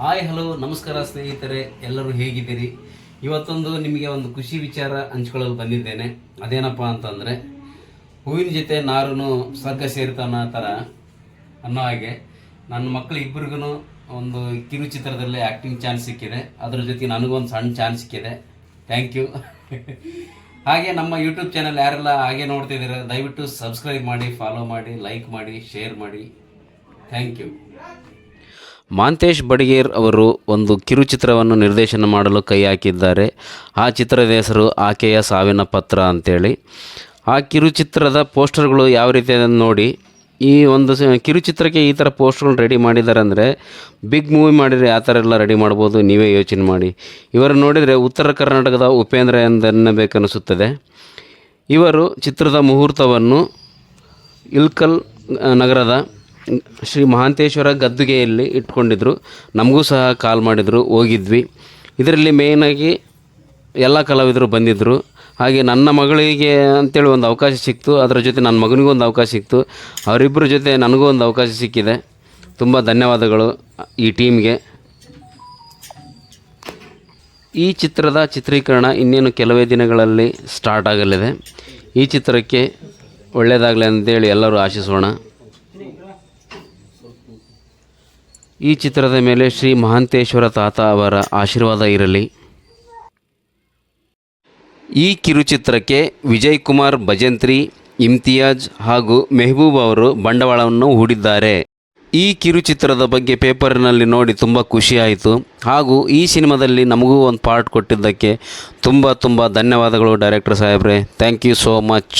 Hi hello ನಮಸ್ಕಾರ ಸ್ನೇಹಿತರೆ, ಎಲ್ಲರೂ ಹೇಗಿದ್ದೀರಿ? ಇವತ್ತೊಂದು ನಿಮಗೆ ಒಂದು ಖುಷಿ ವಿಚಾರ ಹಂಚ್ಕೊಳ್ಳಲು ಬಂದಿದ್ದೇನೆ. ಅದೇನಪ್ಪ ಅಂತಂದರೆ, ಹೂವಿನ ಜೊತೆ ನಾರೂ ಸ್ವರ್ಗ ಸೇರ್ತಾನ ಥರ ಅನ್ನೋ ಹಾಗೆ ನನ್ನ ಮಕ್ಕಳು ಇಬ್ಬರಿಗೂ ಒಂದು ಕಿರುಚಿತ್ರದಲ್ಲಿ ಆ್ಯಕ್ಟಿಂಗ್ ಚಾನ್ಸ್ ಸಿಕ್ಕಿದೆ. ಅದ್ರ ಜೊತೆ ನನಗೂ ಒಂದು ಸಣ್ಣ ಚಾನ್ಸ್ ಸಿಕ್ಕಿದೆ. ಥ್ಯಾಂಕ್ ಯು ಹಾಗೆ ನಮ್ಮ ಯೂಟ್ಯೂಬ್ ಚಾನಲ್ ಯಾರೆಲ್ಲ ಹಾಗೆ ನೋಡ್ತಿದ್ದೀರ ದಯವಿಟ್ಟು ಸಬ್ಸ್ಕ್ರೈಬ್ ಮಾಡಿ ಫಾಲೋ ಮಾಡಿ ಲೈಕ್ ಮಾಡಿ ಶೇರ್ ಮಾಡಿ. ಥ್ಯಾಂಕ್ ಯು ಮಾಂತೇಶ್ ಬಡಿಗೇರ್ ಅವರು ಒಂದು ಕಿರುಚಿತ್ರವನ್ನು ನಿರ್ದೇಶನ ಮಾಡಲು ಕೈ ಹಾಕಿದ್ದಾರೆ. ಆ ಚಿತ್ರದ ಹೆಸರು ಆಕೆಯ ಸಾವಿನ ಪತ್ರ ಅಂತೇಳಿ. ಆ ಕಿರುಚಿತ್ರದ ಪೋಸ್ಟರ್ಗಳು ಯಾವ ರೀತಿ ನೋಡಿ. ಈ ಒಂದು ಕಿರುಚಿತ್ರಕ್ಕೆ ಈ ಥರ ಪೋಸ್ಟ್ಗಳು ರೆಡಿ ಮಾಡಿದ್ದಾರೆ ಅಂದರೆ ಬಿಗ್ ಮೂವಿ ಮಾಡಿದರೆ ಆ ಥರ ಎಲ್ಲ ರೆಡಿ ಮಾಡ್ಬೋದು, ನೀವೇ ಯೋಚನೆ ಮಾಡಿ. ಇವರು ನೋಡಿದರೆ ಉತ್ತರ ಕರ್ನಾಟಕದ ಉಪೇಂದ್ರ ಎಂದೆನ್ನಬೇಕನ್ನಿಸುತ್ತದೆ. ಇವರು ಚಿತ್ರದ ಮುಹೂರ್ತವನ್ನು ಇಲ್ಕಲ್ ನಗರದ ಶ್ರೀ ಮಹಾಂತೇಶ್ವರ ಗದ್ದುಗೆಯಲ್ಲಿ ಇಟ್ಕೊಂಡಿದ್ರು. ನಮಗೂ ಸಹ ಕಾಲ್ ಮಾಡಿದರು, ಹೋಗಿದ್ವಿ. ಇದರಲ್ಲಿ ಮೇಯ್ನಾಗಿ ಎಲ್ಲ ಕಲಾವಿದರು ಬಂದಿದ್ದರು ಹಾಗೆ ನನ್ನ ಮಗಳಿಗೆ ಅಂತೇಳಿ ಒಂದು ಅವಕಾಶ ಸಿಕ್ತು, ಅದರ ಜೊತೆ ನನ್ನ ಮಗನಿಗೂ ಒಂದು ಅವಕಾಶ ಸಿಕ್ತು. ಅವರಿಬ್ಬರ ಜೊತೆ ನನಗೂ ಒಂದು ಅವಕಾಶ ಸಿಕ್ಕಿದೆ. ತುಂಬ ಧನ್ಯವಾದಗಳು ಈ ಟೀಮ್ಗೆ. ಈ ಚಿತ್ರದ ಚಿತ್ರೀಕರಣ ಇನ್ನೇನು ಕೆಲವೇ ದಿನಗಳಲ್ಲಿ ಸ್ಟಾರ್ಟ್ ಆಗಲಿದೆ. ಈ ಚಿತ್ರಕ್ಕೆ ಒಳ್ಳೆಯದಾಗಲಿ ಅಂತೇಳಿ ಎಲ್ಲರೂ ಆಶಿಸೋಣ. ಈ ಚಿತ್ರದ ಮೇಲೆ ಶ್ರೀ ಮಹಾಂತೇಶ್ವರ ತಾತ ಅವರ ಆಶೀರ್ವಾದ ಇರಲಿ. ಈ ಕಿರುಚಿತ್ರಕ್ಕೆ ವಿಜಯ್ ಕುಮಾರ್ ಭಜಂತ್ರಿ, ಇಮ್ತಿಯಾಜ್ ಹಾಗೂ ಮೆಹಬೂಬ್ ಅವರು ಬಂಡವಾಳವನ್ನು ಹೂಡಿದ್ದಾರೆ. ಈ ಕಿರುಚಿತ್ರದ ಬಗ್ಗೆ ಪೇಪರ್ನಲ್ಲಿ ನೋಡಿ ತುಂಬ ಖುಷಿಯಾಯಿತು ಹಾಗೂ ಈ ಸಿನಿಮಾದಲ್ಲಿ ನಮಗೂ ಒಂದು ಪಾರ್ಟ್ ಕೊಟ್ಟಿದ್ದಕ್ಕೆ ತುಂಬ ತುಂಬ ಧನ್ಯವಾದಗಳು ಡೈರೆಕ್ಟರ್ ಸಾಹೇಬ್ರೆ. Thank you so much.